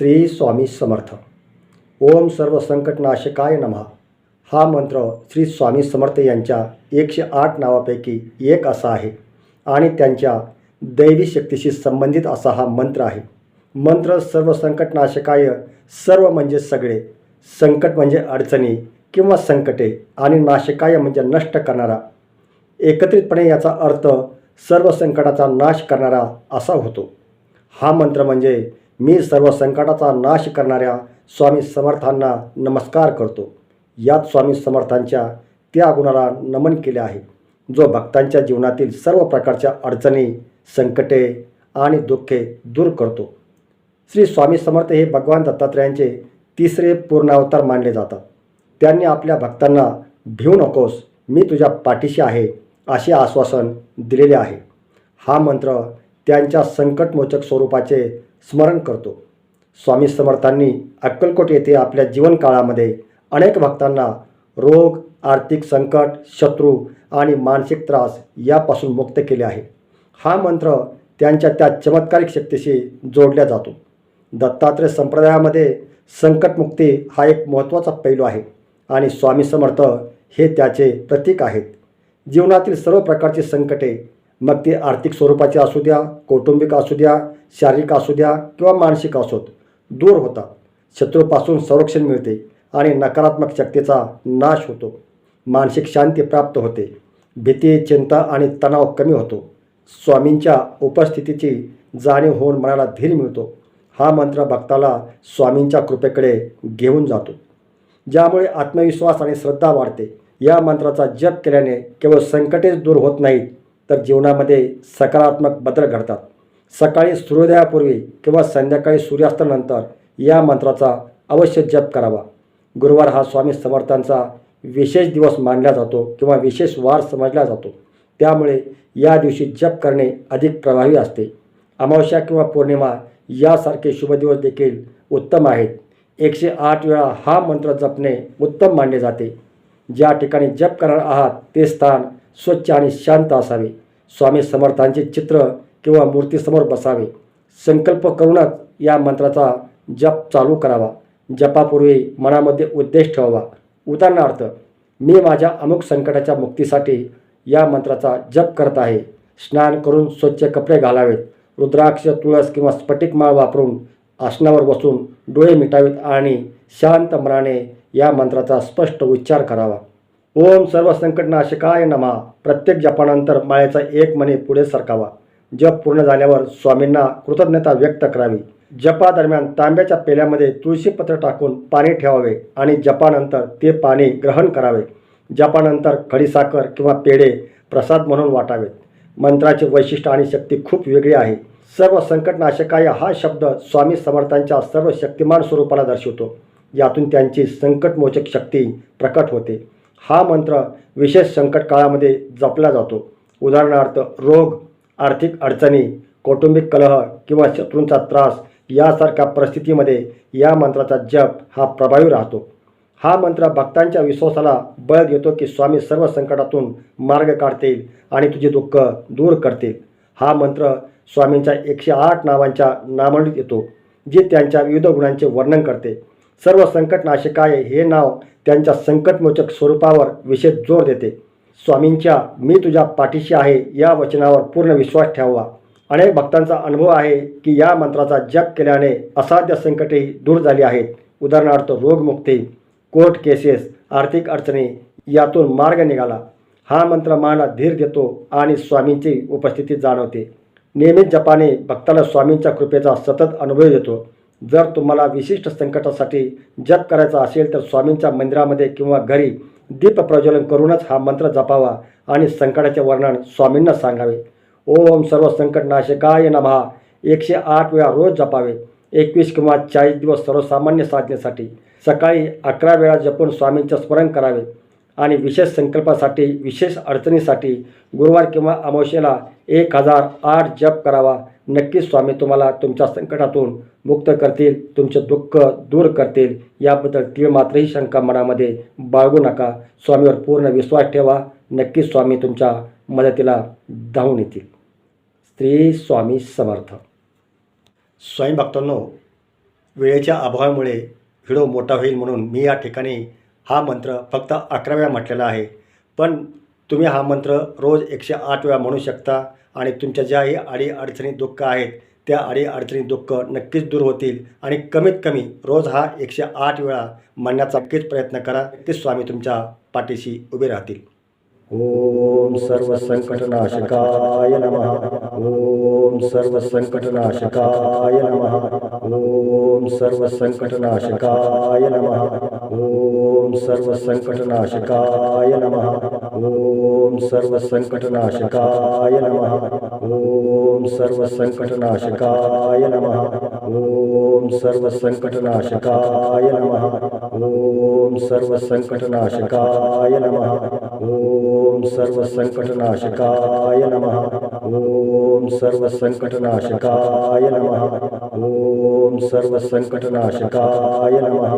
श्री स्वामी समर्थ. ओम सर्व संकटनाशकाय नमः. हा मंत्र श्री स्वामी समर्थ यांच्या एकशे आठ नावापैकी एक असा आहे आणि त्यांच्या दैवी शक्तीशी संबंधित असा हा मंत्र आहे. मंत्र सर्व संकटनाशकाय सर्व म्हणजे सगळे संकट म्हणजे अडचणी किंवा संकटे आणि नाशकाय म्हणजे नष्ट करणारा. एकत्रितपणे याचा अर्थ सर्व संकटाचा नाश करणारा असा होतो. हा मंत्र म्हणजे मी सर्व संकटाचा नाश करणाऱ्या स्वामी समर्थांना नमस्कार करतो. यात स्वामी समर्थांच्या त्या गुणाला नमन केले आहे. जो भक्तांच्या जीवनातील सर्व प्रकारच्या अडचणी संकटे आणि दुःखे दूर करतो. श्री स्वामी समर्थ हे भगवान दत्तात्रयांचे तिसरे पूर्णावतार मानले जातात. त्यांनी आपल्या भक्तांना भिवू नकोस मी तुझ्या पाठीशी आहे असे आश्वासन दिलेले आहे. हा मंत्र त्यांच्या संकटमोचक स्वरूपाचे स्मरण करतो. स्वामी समर्थांनी अक्कलकोट येथे आपल्या जीवनकाळामध्ये अनेक भक्तांना रोग आर्थिक संकट शत्रू आणि मानसिक त्रास यापासून मुक्त केले आहे. हा मंत्र त्यांच्या त्या चमत्कारिक शक्तीशी जोडल्या जातो. दत्तात्रय संप्रदायामध्ये संकटमुक्ती हा एक महत्त्वाचा पैलू आहे आणि स्वामी समर्थ हे त्याचे प्रतीक आहेत. जीवनातील सर्व प्रकारची संकटे मग ते आर्थिक स्वरूपाची असू द्या कौटुंबिक असू द्या शारीरिक असू द्या किंवा मानसिक असोत दूर होतात. शत्रूपासून संरक्षण मिळते आणि नकारात्मक शक्तीचा नाश होतो. मानसिक शांती प्राप्त होते. भीती चिंता आणि तणाव कमी होतो. स्वामींच्या उपस्थितीची जाणीव होऊन मनाला धीर मिळतो. हा मंत्र भक्ताला स्वामींच्या कृपेकडे घेऊन जातो. ज्यामुळे आत्मविश्वास आणि श्रद्धा वाढते. या मंत्राचा जप केल्याने केवळ संकटेच दूर होत नाहीत. तर जीवनामध्ये सकारात्मक बदल घडतात. सकाळी सूर्योदयापूर्वी किंवा संध्याकाळी सूर्यास्तानंतर या मंत्राचा अवश्य जप करावा. गुरुवार हा स्वामी समर्थांचा विशेष दिवस मानला जातो किंवा विशेष वार समजला जातो. त्यामुळे या दिवशी जप करणे अधिक प्रभावी असते. अमावस्या किंवा पौर्णिमा यासारखे शुभ दिवस देखील उत्तम आहेत. एकशे आठ वेळा हा मंत्र जपणे उत्तम मानले जाते. ज्या ठिकाणी जप करणार आहात ते स्थान स्वच्छ आणि शांत असावे. स्वामी समर्थांचे चित्र किंवा मूर्तीसमोर बसावे. संकल्प करूनच या मंत्राचा जप चालू करावा. जपापूर्वी मनामध्ये उद्देश ठेवावा. उदाहरणार्थ मी माझ्या अमुक संकटाच्या मुक्तीसाठी या मंत्राचा जप करत आहे. स्नान करून स्वच्छ कपडे घालावेत. रुद्राक्ष तुळस किंवा स्फटिक माळ वापरून आसनावर बसून डोळे मिटावेत आणि शांत मनाने या मंत्राचा स्पष्ट उच्चार करावा. ओम सर्व संकटनाशकाय नमा. प्रत्येक जपानंतर माळ्याचा एक मने पुढे सरकावा. जप पूर्ण झाल्यावर स्वामींना कृतज्ञता व्यक्त करावी. जपादरम्यान तांब्याच्या पेल्यामध्ये तुळशीपत्र टाकून पाणी ठेवावे आणि जपानंतर ते पाणी ग्रहण करावे. जपानंतर खडीसाखर किंवा पेढे प्रसाद म्हणून वाटावेत. मंत्राचे वैशिष्ट्य आणि शक्ती खूप वेगळी आहे. सर्व संकटनाशकाय हा शब्द स्वामी समर्थांच्या सर्व शक्तिमान स्वरूपाला दर्शवतो. यातून त्यांची संकटमोचक शक्ती प्रकट होते. हा मंत्र विशेष संकट काळामध्ये जपला जातो. उदाहरणार्थ रोग आर्थिक अडचणी कौटुंबिक कलह किंवा शत्रूंचा त्रास यासारख्या परिस्थितीमध्ये या मंत्राचा जप हा प्रभावी राहतो. हा मंत्र भक्तांच्या विश्वासाला बळ देतो की स्वामी सर्व संकटातून मार्ग काढतील आणि तुझे दुःख दूर करतील. हा मंत्र स्वामींच्या एकशे आठ नावांच्या नामावलीत येतो जे त्यांच्या विविध गुणांचे वर्णन करते. सर्व संकटनाशकाय हे नाव त्यांच्या संकटमोचक स्वरूपावर विशेष जोर देते. स्वामींच्या मी तुझ्या पाठीशी आहे या वचनावर पूर्ण विश्वास ठेवावा. अनेक भक्तांचा अनुभव आहे की या मंत्राचा जप केल्याने असाध्य संकटेही दूर झाली आहेत. उदाहरणार्थ रोगमुक्ती कोर्ट केसेस आर्थिक अडचणी यातून मार्ग निघाला. हा मंत्र मनाला धीर देतो आणि स्वामींची उपस्थिती जाणवते. नियमित जपाने भक्ताला स्वामींच्या कृपेचा सतत अनुभव देतो. जर तुम्हाला विशिष्ट संकटासाठी जप करायचा असेल तर स्वामींच्या मंदिरामध्ये किंवा घरी दीप प्रज्वलन करूनच हा मंत्र जपावा आणि संकटाचे वर्णन स्वामींना सांगावे. ओम सर्व संकट नाशकाय नमहा एकशे आठ वेळा रोज जपावे. एकवीस किंवा चाळीस दिवस सर्वसामान्य साधनेसाठी. सकाळी अकरा वेळा जपून स्वामींचे स्मरण करावे. आणि विशेष संकल्पासाठी विशेष अडचणीसाठी गुरुवार किंवा अमावस्येला एक हजार आठ जप करावा. नक्कीच स्वामी तुम्हाला तुमच्या संकटातून मुक्त करतील तुमचे दुःख दूर करतील. याबद्दल तीळ मात्रही शंका मनामध्ये बाळगू नका. स्वामीवर पूर्ण विश्वास ठेवा. नक्कीच स्वामी तुमच्या मदतीला धावून येतील. स्त्री स्वामी समर्थ. स्वामी भक्तांनो वेळेच्या अभावामुळे व्हिडिओ मोठा होईल म्हणून मी या ठिकाणी हा मंत्र फक्त अकराव्या म्हटलेला आहे. पण तुम्ही हा मंत्र रोज एकशे आठ वेळा म्हणू शकता आणि तुमच्या ज्याही आडी अडचणी दुःख आहेत त्या आडी अडचणी दुःख नक्कीच दूर होतील आणि कमीत कमी रोज हा एकशे आठ वेळा म्हणण्याचा नक्कीच प्रयत्न करा. नक्कीच स्वामी तुमच्या पाठीशी उभे राहतील. ओम सर्व संकटनाशकाय नमः. ಓಂ ಸರ್ವಸಂಕಟನಾಶಕಾಯ ನಮಃ. ಓಂ ಸರ್ವಸಂಕಟನಾಶಕಾಯ ನಮಃ. ಓಂ ಸರ್ವಸಂಕಟನಾಶಕಾಯ ನಮಃ. ಓಂ ಸರ್ವಸಂಕಟನಾಶಕಾಯ ನಮಃ. ಓಂ ಸರ್ವಸಂಕಟನಾಶಕಾಯ ನಮಃ. ಓಂ ಸರ್ವಸಂಕಟನಾಶಕಾಯ ನಮಃ. ಓಂ ಸರ್ವಸಂಕಟನಾಶಕಾಯ ನಮಃ. ಓಂ सर्वसङ्कटनाशकाय नमः। ॐ सर्वसङ्कटनाशकाय नमः। ॐ सर्वसङ्कटनाशकाय नमः।